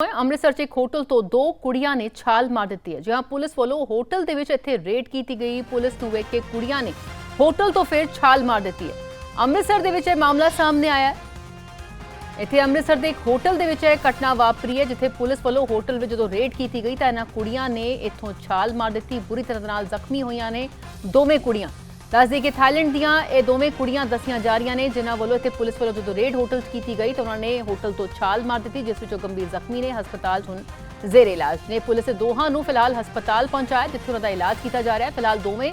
ਅੰਮ੍ਰਿਤਸਰ 'ਚ ਇੱਕ ਹੋਟਲ ਤੋਂ ਦੋ ਕੁੜੀਆਂ ਨੇ ਛਾਲ ਮਾਰ ਦਿੱਤੀ ਹੈ। ਜਿਹਾਂ ਪੁਲਿਸ ਵੱਲੋਂ ਹੋਟਲ ਦੇ ਵਿੱਚ ਇੱਥੇ ਰੇਡ ਕੀਤੀ ਗਈ। ਪੁਲਿਸ ਨੂੰ ਵੇਖ ਕੇ ਕੁੜੀਆਂ ਨੇ ਹੋਟਲ ਤੋਂ ਫਿਰ ਛਾਲ ਮਾਰ ਦਿੱਤੀ ਹੈ। ਅੰਮ੍ਰਿਤਸਰ ਦੇ ਵਿੱਚ ਇਹ ਮਾਮਲਾ ਸਾਹਮਣੇ ਆਇਆ ਇੱਥੇ ਅੰਮ੍ਰਿਤਸਰ ਦੇ ਇੱਕ ਹੋਟਲ ਦੇ ਵਿੱਚ ਇਹ ਘਟਨਾ ਵਾਪਰੀ ਹੈ, ਜਿੱਥੇ ਪੁਲਿਸ ਵੱਲੋਂ ਹੋਟਲ ਵਿੱਚ ਜਦੋਂ ਰੇਡ ਕੀਤੀ ਗਈ ਤਾਂ ਇਹਨਾਂ ਕੁੜੀਆਂ ਨੇ ਇੱਥੋਂ ਛਾਲ ਮਾਰ ਦਿੱਤੀ। ਬੁਰੀ ਤਰ੍ਹਾਂ ਨਾਲ ਜ਼ਖਮੀ ਹੋਈਆਂ ਨੇ ਦੋਵੇਂ ਕੁੜੀਆਂ। ਦੱਸ ਕਿ ਥਾਈਲੈਂਡ ਦੀਆਂ ਇਹ ਦੋਵੇਂ ਕੁੜੀਆਂ ਦੱਸੀਆਂ ਜਾ ਰਹੀਆਂ ਨੇ, ਜਿਨ੍ਹਾਂ ਵੱਲੋਂ ਇੱਥੇ ਪੁਲਿਸ ਵੱਲੋਂ ਜਦੋਂ ਰੇਡ ਹੋਟਲ ਕੀਤੀ ਗਈ ਤਾਂ ਉਹਨਾਂ ਨੇ ਹੋਟਲ ਤੋਂ ਛਾਲ ਮਾਰ ਦਿੱਤੀ, ਜਿਸ ਵਿੱਚ ਉਹ ਗੰਭੀਰ ਜ਼ਖਮੀ ਨੇ, ਹਸਪਤਾਲ 'ਚ ਹੁਣ ਜ਼ੇਰੇ ਇਲਾਜ ਨੇ। ਪੁਲਿਸ ਦੋਹਾਂ ਨੂੰ ਫਿਲਹਾਲ ਹਸਪਤਾਲ ਪਹੁੰਚਾਇਆ, ਜਿੱਥੇ ਉਹਨਾਂ ਦਾ ਇਲਾਜ ਕੀਤਾ ਜਾ ਰਿਹਾ ਹੈ। ਫਿਲਹਾਲ ਦੋਵੇਂ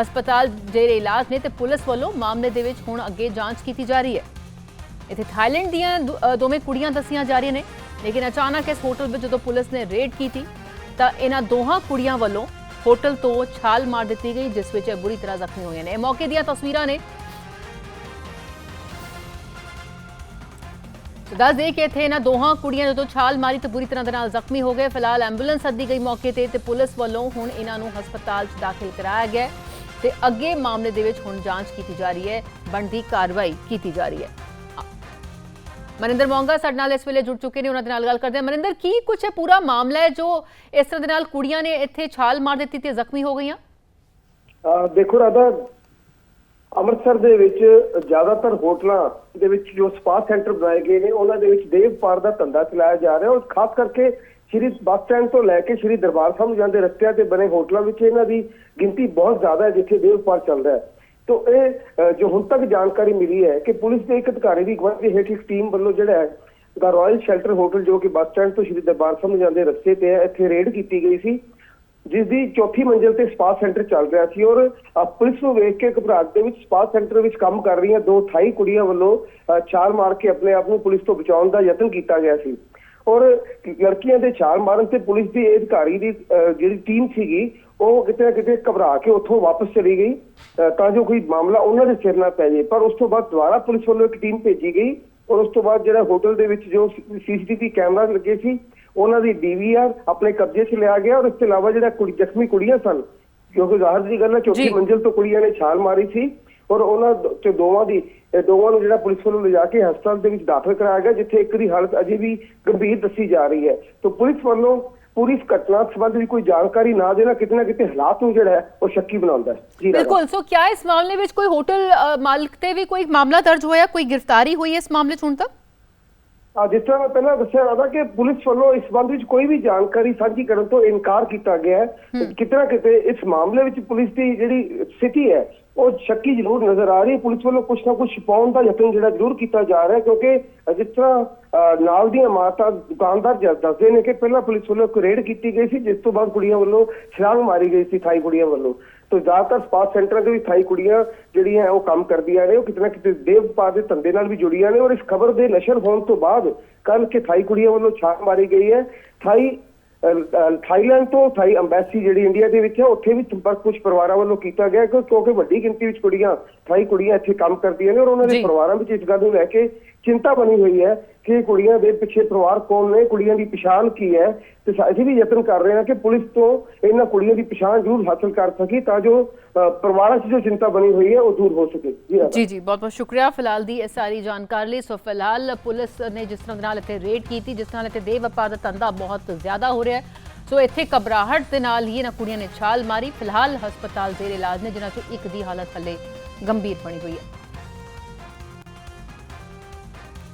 ਹਸਪਤਾਲ ਜ਼ੇਰੇ ਇਲਾਜ ਨੇ ਤੇ ਪੁਲਿਸ ਵੱਲੋਂ ਮਾਮਲੇ ਦੇ ਵਿੱਚ ਹੁਣ ਅੱਗੇ ਜਾਂਚ ਕੀਤੀ ਜਾ ਰਹੀ ਹੈ। ਇੱਥੇ ਥਾਈਲੈਂਡ ਦੀਆਂ ਦੋਵੇਂ ਕੁੜੀਆਂ ਦੱਸੀਆਂ ਜਾ ਰਹੀਆਂ ਨੇ, ਲੇਕਿਨ ਅਚਾਨਕ ਇਸ ਹੋਟਲ ਵਿੱਚ ਜਦੋਂ ਪੁਲਿਸ ਨੇ ਰੇਡ ਕੀਤੀ ਤਾਂ ਇਹਨਾਂ ਦੋਹਾਂ ਕੁੜੀਆਂ ਵੱਲੋਂ ਹੋਟਲ ਤੋਂ ਛਾਲ ਮਾਰ ਦਿੱਤੀ ਗਈ, ਜਿਸ ਵਿੱਚ ਇਹ ਬੁਰੀ ਤਰ੍ਹਾਂ ਜ਼ਖਮੀ ਹੋਈਆਂ ਨੇ। ਇਹ ਮੌਕੇ ਦੀਆਂ ਤਸਵੀਰਾਂ ਨੇ। ਤਾਂ ਦੱਸ ਦੇ ਕਿ ਇੱਥੇ ਇਹਨਾਂ ਦੋਹਾਂ ਕੁੜੀਆਂ ਜਦੋਂ ਛਾਲ ਮਾਰੀ ਤਾਂ ਬੁਰੀ ਤਰ੍ਹਾਂ ਦੇ ਨਾਲ ਜ਼ਖਮੀ ਹੋ ਗਏ। ਫਿਲਹਾਲ ਐਂਬੂਲੈਂਸ ਸੱਦੀ ਗਈ ਮੌਕੇ ਤੇ ਤੇ ਪੁਲਿਸ ਵੱਲੋਂ ਹੁਣ ਇਹਨਾਂ ਨੂੰ ਹਸਪਤਾਲ 'ਚ ਦਾਖਲ ਕਰਾਇਆ ਗਿਆ ਤੇ ਅੱਗੇ ਮਾਮਲੇ ਦੇ ਵਿੱਚ ਹੁਣ ਜਾਂਚ ਕੀਤੀ ਜਾ ਰਹੀ ਹੈ। ਬਣਦੀ ਕਾਰਵਾਈ ਕੀਤੀ ਜਾ ਰਹੀ ਹੈ। ਮਨਿੰਦਰ ਮੋਂਗਾ ਸਾਡੇ ਨਾਲ ਇਸ ਵੇਲੇ ਜੁੜ ਚੁੱਕੇ ਨੇ, ਉਹਨਾਂ ਦੇ ਨਾਲ ਗੱਲ ਕਰਦੇ ਹਾਂ। ਮਨਿੰਦਰ, ਕੀ ਕੁਝ ਹੈ ਪੂਰਾ ਮਾਮਲਾ ਹੈ ਜੋ ਇਸ ਤਰ੍ਹਾਂ ਦੇ ਨਾਲ ਕੁੜੀਆਂ ਨੇ ਇੱਥੇ ਛਾਲ ਮਾਰ ਦਿੱਤੀ ਤੇ ਜ਼ਖਮੀ ਹੋ ਗਈਆਂ? ਦੇਖੋ ਰਾਧਾ, ਅੰਮ੍ਰਿਤਸਰ ਦੇ ਵਿੱਚ ਜ਼ਿਆਦਾਤਰ ਹੋਟਲਾਂ ਦੇ ਵਿੱਚ ਜੋ ਸਪਾ ਸੈਂਟਰ ਬਣਾਏ ਗਏ ਨੇ, ਉਹਨਾਂ ਦੇ ਵਿੱਚ ਦੇਵ ਪਾਰ ਦਾ ਧੰਦਾ ਚਲਾਇਆ ਜਾ ਰਿਹਾ। ਔਰ ਖਾਸ ਕਰਕੇ ਸ਼੍ਰੀ ਬੱਸ ਸਟੈਂਡ ਤੋਂ ਲੈ ਕੇ ਸ਼੍ਰੀ ਦਰਬਾਰ ਸਾਹਿਬ ਨੂੰ ਜਾਂਦੇ ਰਸਤਿਆਂ ਤੇ ਬਣੇ ਹੋਟਲਾਂ ਵਿੱਚ ਇਹਨਾਂ ਦੀ ਗਿਣਤੀ ਬਹੁਤ ਜ਼ਿਆਦਾ ਹੈ, ਜਿੱਥੇ ਦੇਵ ਪਾਰ ਚੱਲਦਾ ਹੈ। ਤੋ ਇਹ ਜੋ ਹੁਣ ਤੱਕ ਜਾਣਕਾਰੀ ਮਿਲੀ ਹੈ ਕਿ ਪੁਲਿਸ ਦੇ ਇੱਕ ਅਧਿਕਾਰੀ ਦੀ ਅਗਵਾਈ ਹੇਠ ਇੱਕ ਟੀਮ ਵੱਲੋਂ ਜਿਹੜਾ ਹੈ ਦਾ ਰਾਇਲ ਸ਼ੈਲਟਰ ਹੋਟਲ ਜੋ ਕਿ ਬੱਸ ਸਟੈਂਡ ਤੋਂ ਸ਼੍ਰੀ ਦਰਬਾਰ ਸਾਹਿਬ ਨੂੰ ਜਾਂਦੇ ਰਸਤੇ ਤੇ ਹੈ ਇੱਥੇ ਰੇਡ ਕੀਤੀ ਗਈ ਸੀ ਜਿਸ ਦੀ ਚੌਥੀ ਮੰਜ਼ਿਲ ਤੇ ਸਪਾ ਸੈਂਟਰ ਚੱਲ ਰਿਹਾ ਸੀ ਔਰ ਪੁਲਿਸ ਨੂੰ ਵੇਖ ਕੇ ਘਬਰਾਹਟ ਦੇ ਵਿੱਚ ਸਪਾ ਸੈਂਟਰ ਵਿੱਚ ਕੰਮ ਕਰ ਰਹੀਆਂ ਦੋ ਥਾਈ ਕੁੜੀਆਂ ਵੱਲੋਂ ਅ, ਛਾਲ ਮਾਰ ਕੇ ਆਪਣੇ ਆਪ ਨੂੰ ਪੁਲਿਸ ਤੋਂ ਬਚਾਉਣ ਦਾ ਯਤਨ ਕੀਤਾ ਗਿਆ ਸੀ। ਔਰ ਲੜਕੀਆਂ ਦੇ ਛਾਲ ਮਾਰਨ ਤੇ ਪੁਲਿਸ ਦੀ ਇਹ ਅਧਿਕਾਰੀ ਦੀ ਜਿਹੜੀ ਟੀਮ ਸੀਗੀ ਉਹ ਕਿਤੇ ਨਾ ਕਿਤੇ ਘਬਰਾ ਕੇ ਉੱਥੋਂ ਵਾਪਸ ਚਲੀ ਗਈ। ਤਾਂ ਜੋ ਕੋਈ ਮਾਮਲਾ ਉਹਨਾਂ ਦੇ ਸਿਰ ਨਾ ਪੈ ਜਾਏ। ਪਰ ਉਸ ਤੋਂ ਬਾਅਦ ਦੁਬਾਰਾ ਪੁਲਿਸ ਵੱਲੋਂ ਇੱਕ ਟੀਮ ਭੇਜੀ ਗਈ ਔਰ ਉਸ ਤੋਂ ਬਾਅਦ ਜਿਹੜਾ ਹੋਟਲ ਦੇ ਵਿੱਚ ਜੋ ਸੀਸੀਟੀਵੀ ਕੈਮਰਾ ਲੱਗੇ ਸੀ ਉਹਨਾਂ ਦੀ ਡੀਵੀਆਰ ਆਪਣੇ ਕਬਜ਼ੇ 'ਚ ਲਿਆ ਗਿਆ ਔਰ ਇਸ ਤੋਂ ਇਲਾਵਾ ਜਿਹੜਾ ਕੁੜੀ ਜ਼ਖਮੀ ਕੁੜੀਆਂ ਸਨ ਕਿਉਂਕਿ ਜ਼ਾਹਰ ਦੀ ਗੱਲ ਹੈ ਚੌਥੀ। ਮੰਜ਼ਿਲ ਤੋਂ ਕੁੜੀਆਂ ਨੇ ਛਾਲ ਮਾਰੀ ਸੀ। ਔਰ ਉਹਨਾਂ ਤੇ ਦੋਵਾਂ ਦੀ ਦੋਵਾਂ ਨੂੰ ਜਿਹੜਾ ਪੁਲਿਸ ਵੱਲੋਂ ਲਿਜਾ ਕੇ ਹਸਪਤਾਲ ਦੇ ਵਿੱਚ ਦਾਖਲ ਕਰਾਇਆ ਗਿਆ, ਜਿੱਥੇ ਇੱਕ ਦੀ ਹਾਲਤ ਅਜੇ ਵੀ ਗੰਭੀਰ ਦੱਸੀ ਜਾ ਰਹੀ ਹੈ। ਤਾਂ ਪੁਲਿਸ ਵੱਲੋਂ ਪੂਰੀ ਇਸ ਘਟਨਾ ਸੰਬੰਧੀ ਕੋਈ ਜਾਣਕਾਰੀ ਨਾ ਦੇਣਾ ਕਿਤੇ ਨਾ ਕਿਤੇ ਹਾਲਾਤ ਨੂੰ ਜਿਹੜਾ ਹੈ, ਉਹ ਸ਼ੱਕੀ ਬਣਾਉਂਦਾ ਹੈ। ਜੀ ਬਿਲਕੁਲ। ਸੋ ਕਿਆ ਇਸ ਮਾਮਲੇ ਵਿੱਚ ਕੋਈ ਹੋਟਲ ਮਾਲਕ ਤੇ ਵੀ ਕੋਈ ਮਾਮਲਾ ਦਰਜ ਹੋਇਆ, ਕੋਈ ਗ੍ਰਿਫਤਾਰੀ ਹੋਈ ਹੈ ਇਸ ਮਾਮਲੇ 'ਚ ਹੁਣ ਤੱਕ? ਜਿਸ ਤਰ੍ਹਾਂ ਮੈਂ ਪਹਿਲਾਂ ਦੱਸਿਆ ਰਾਦਾ ਕਿ ਪੁਲਿਸ ਵੱਲੋਂ ਇਸ ਸੰਬੰਧ ਵਿੱਚ ਕੋਈ ਵੀ ਜਾਣਕਾਰੀ ਸਾਂਝੀ ਕਰਨ ਤੋਂ ਇਨਕਾਰ ਕੀਤਾ ਗਿਆ ਹੈ। ਕਿਤੇ ਨਾ ਕਿਤੇ ਇਸ ਮਾਮਲੇ ਵਿੱਚ ਪੁਲਿਸ ਦੀ ਜਿਹੜੀ ਸਥਿਤੀ ਹੈ ਉਹ ਸ਼ੱਕੀ ਜ਼ਰੂਰ ਨਜ਼ਰ ਆ ਰਹੀ ਹੈ। ਪੁਲਿਸ ਵੱਲੋਂ ਕੁਝ ਨਾ ਕੁਝ ਛੁਪਾਉਣ ਦਾ ਯਤਨ ਜਿਹੜਾ ਜ਼ਰੂਰ ਕੀਤਾ ਜਾ ਰਿਹਾ ਕਿਉਂਕਿ ਜਿਸ ਤਰ੍ਹਾਂ ਨਾਲ ਦੀਆਂ ਮਾਤਾ ਦੁਕਾਨਦਾਰ ਦੱਸਦੇ ਨੇ ਕਿ ਪਹਿਲਾਂ ਪੁਲਿਸ ਵੱਲੋਂ ਇੱਕ ਰੇਡ ਕੀਤੀ ਗਈ ਸੀ ਜਿਸ ਤੋਂ ਬਾਅਦ ਕੁੜੀਆਂ ਵੱਲੋਂ ਛਲਾਂਗ ਮਾਰੀ ਗਈ ਸੀ ਥਾਈ ਕੁੜੀਆਂ ਵੱਲੋਂ। ਤੋ ਜ਼ਿਆਦਾਤਰ ਸਪਾ ਸੈਂਟਰਾਂ ਦੇ ਵਿੱਚ ਥਾਈ ਕੁੜੀਆਂ ਜਿਹੜੀਆਂ ਉਹ ਕੰਮ ਕਰਦੀਆਂ ਨੇ ਉਹ ਕਿਤੇ ਨਾ ਕਿਤੇ ਦੇ ਧੰਦੇ ਨਾਲ ਵੀ ਜੁੜੀਆਂ ਨੇ ਔਰ ਇਸ ਖਬਰ ਦੇ ਨਸ਼ਰ ਹੋਣ ਤੋਂ ਬਾਅਦ ਕੱਲ ਕਿ ਥਾਈ ਕੁੜੀਆਂ ਵੱਲੋਂ ਛਾਲ ਮਾਰੀ ਗਈ ਹੈ ਥਾਈ ਥਾਈਲੈਂਡ ਤੋਂ ਥਾਈ ਅੰਬੈਸੀ ਜਿਹੜੀ ਇੰਡੀਆ ਦੇ ਵਿੱਚ ਹੈ ਉੱਥੇ ਵੀ ਸੰਪਰਕ ਕੁਝ ਪਰਿਵਾਰਾਂ ਵੱਲੋਂ ਕੀਤਾ ਗਿਆ ਕਿਉਂ- ਕਿਉਂਕਿ ਵੱਡੀ ਗਿਣਤੀ ਵਿੱਚ ਕੁੜੀਆਂ ਥਾਈ ਕੁੜੀਆਂ ਇੱਥੇ ਕੰਮ ਕਰਦੀਆਂ ਨੇ ਔਰ ਉਹਨਾਂ ਦੇ। ਪਰਿਵਾਰਾਂ ਵਿੱਚ ਇਸ ਗੱਲ ਨੂੰ ਲੈ ਕੇ ਚਿੰਤਾ ਬਣੀ ਹੋਈ ਹੈ ਕਿ ਕੁੜੀਆਂ ਦੇ ਪਿੱਛੇ ਪਰਿਵਾਰ ਕੌਣ ਨੇ, ਕੁੜੀਆਂ ਦੀ ਪਛਾਣ ਕੀ ਹੈ ਤੇ ਅਸੀਂ ਵੀ ਯਤਨ ਕਰ ਰਹੇ ਹਾਂ ਕਿ ਪੁਲਿਸ ਤੋਂ ਇਹਨਾਂ ਕੁੜੀਆਂ ਦੀ ਪਛਾਣ ਜ਼ਰੂਰ ਹਾਸਲ ਕਰ ਸਕੀ ਤਾਂ ਜੋ ਪਰਿਵਾਰਾਂ 'ਚ ਜੋ ਚਿੰਤਾ ਬਣੀ ਹੋਈ ਹੈ ਉਹ ਦੂਰ ਹੋ ਸਕੇ। ਜੀ ਜੀ ਬਹੁਤ ਬਹੁਤ ਸ਼ੁਕਰੀਆ ਫਿਲਹਾਲ ਦੀ ਇਹ ਸਾਰੀ ਜਾਣਕਾਰੀ ਲਈ। ਸੋ ਫਿਲਹਾਲ ਪੁਲਿਸ ਨੇ ਜਿਸ ਤਰ੍ਹਾਂ ਨਾਲ ਇੱਥੇ ਰੇਡ ਕੀਤੀ, ਜਿਸ ਨਾਲ ਇੱਥੇ ਦੇਹ ਵਪਾਰ ਦਾ ਧੰਦਾ ਬਹੁਤ ਜ਼ਿਆਦਾ ਹੋ ਰਿਹਾ ਹੈ। ਸੋ ਇੱਥੇ ਘਬਰਾਹਟ ਦੇ ਨਾਲ ਹੀ ਇਹਨਾਂ ਕੁੜੀਆਂ ਨੇ ਛਾਲ ਮਾਰੀ। ਫਿਲਹਾਲ ਹਸਪਤਾਲ ਦੇ ਇਲਾਜ ਨੇ, ਜਿਨ੍ਹਾਂ ਚੋਂ ਇੱਕ ਦੀ ਹਾਲਤ ਹੱਲੇ ਗੰਭੀਰ ਬਣੀ ਹੋਈ ਹੈ।